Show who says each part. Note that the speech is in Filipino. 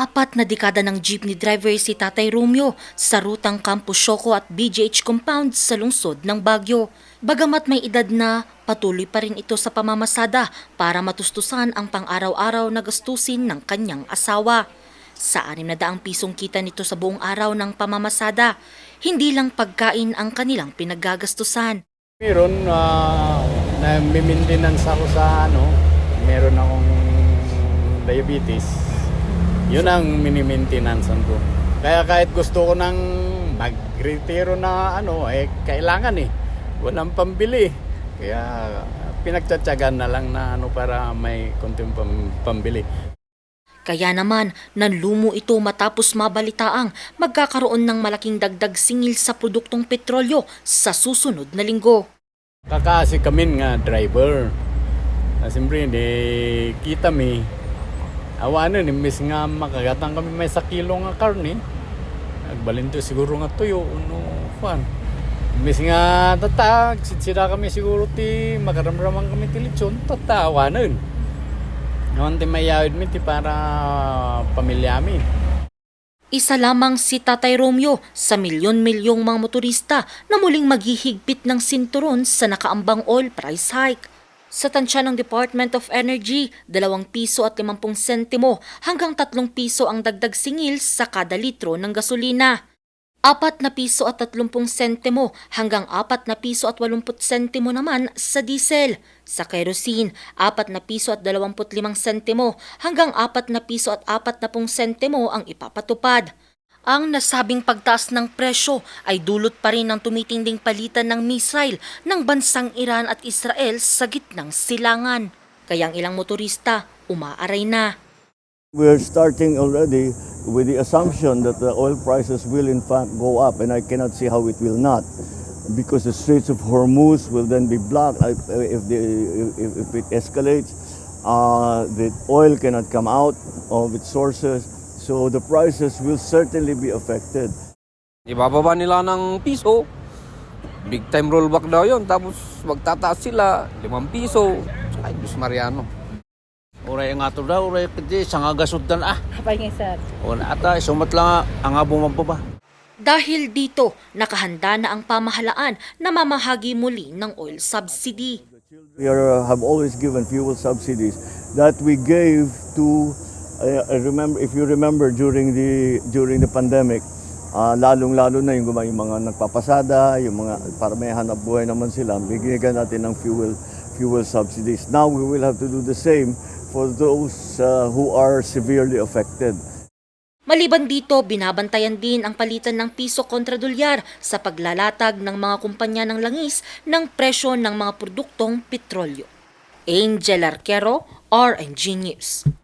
Speaker 1: Apat na dekada ng jeepney driver si Tatay Romeo sa rutang Campus Choco at BGH Compound sa lungsod ng Baguio. Bagamat may edad na, patuloy pa rin ito sa pamamasada para matustusan ang pang-araw-araw na gastusin ng kanyang asawa. Sa anim na daang pisong kita nito sa buong araw ng pamamasada, hindi lang pagkain ang kanilang pinaggagastusan.
Speaker 2: Meron uh, na maintenance ako sa ano, meron akong diabetes. Yun ang mini-maintenance ko. Kaya kahit gusto ko nang mag-retiro na ano, eh kailangan eh. Walang pambili. Kaya pinagtsatsagan na lang na ano para may konting pam- pambili.
Speaker 1: Kaya naman, nanlumo ito matapos mabalitaang magkakaroon ng malaking dagdag singil sa produktong petrolyo sa susunod na linggo.
Speaker 2: Kakasi kami nga driver. Na siyempre, di kita mi. Awanan, imbes nga makagatang kami may sa kilo nga karne. Nagbalinto siguro nga tuyo. Ano, fan. Imbes nga tatag, sitsira kami siguro ti makaramraman kami ti lechon. Tata, awanan. Naman ti mayawid mi ti para pamilya mi.
Speaker 1: Isa lamang si Tatay Romeo sa milyon-milyong mga motorista na muling maghihigpit ng sinturon sa nakaambang oil price hike. Sa tansya ng Department of Energy, 2 piso at 50 sentimo hanggang 3 piso ang dagdag singil sa kada litro ng gasolina. 4 na piso at 30 sentimo hanggang 4 na piso at 80 sentimo naman sa diesel. Sa kerosene, 4 na piso at 25 sentimo hanggang 4 na piso at 40 sentimo ang ipapatupad. Ang nasabing pagtaas ng presyo ay dulot pa rin ng tumitinding palitan ng missile ng bansang Iran at Israel sa gitnang silangan. Kaya ang ilang motorista umaaray na.
Speaker 3: We're starting already with the assumption that the oil prices will in fact go up, and I cannot see how it will not, because the Straits of Hormuz will then be blocked if, if, the, if, if it escalates. Uh, the oil cannot come out of its sources, so the prices will certainly be affected.
Speaker 4: Ibababa nila ng piso. Big time rollback daw yon Tapos magtataas sila, 5 piso. Ay, Diyos Mariano.
Speaker 5: Uray nga to daw, uray kiti, sanga gasod dan ah.
Speaker 6: Apay nga sir.
Speaker 5: O na ata, sumat lang ang nga bumampa ba.
Speaker 1: Dahil dito, nakahanda na ang pamahalaan na mamahagi muli ng oil subsidy.
Speaker 3: We are, have always given fuel subsidies that we gave to. I remember, if you remember during the during the pandemic, uh, lalong-lalo na yung, yung mga nagpapasada, yung mga para may hanap buhay naman sila, bigyan natin ng fuel fuel subsidies. Now we will have to do the same for those uh, who are severely affected.
Speaker 1: Maliban dito, binabantayan din ang palitan ng piso kontra dolyar sa paglalatag ng mga kumpanya ng langis ng presyo ng mga produktong petrolyo. Angel Arquero, RNG News.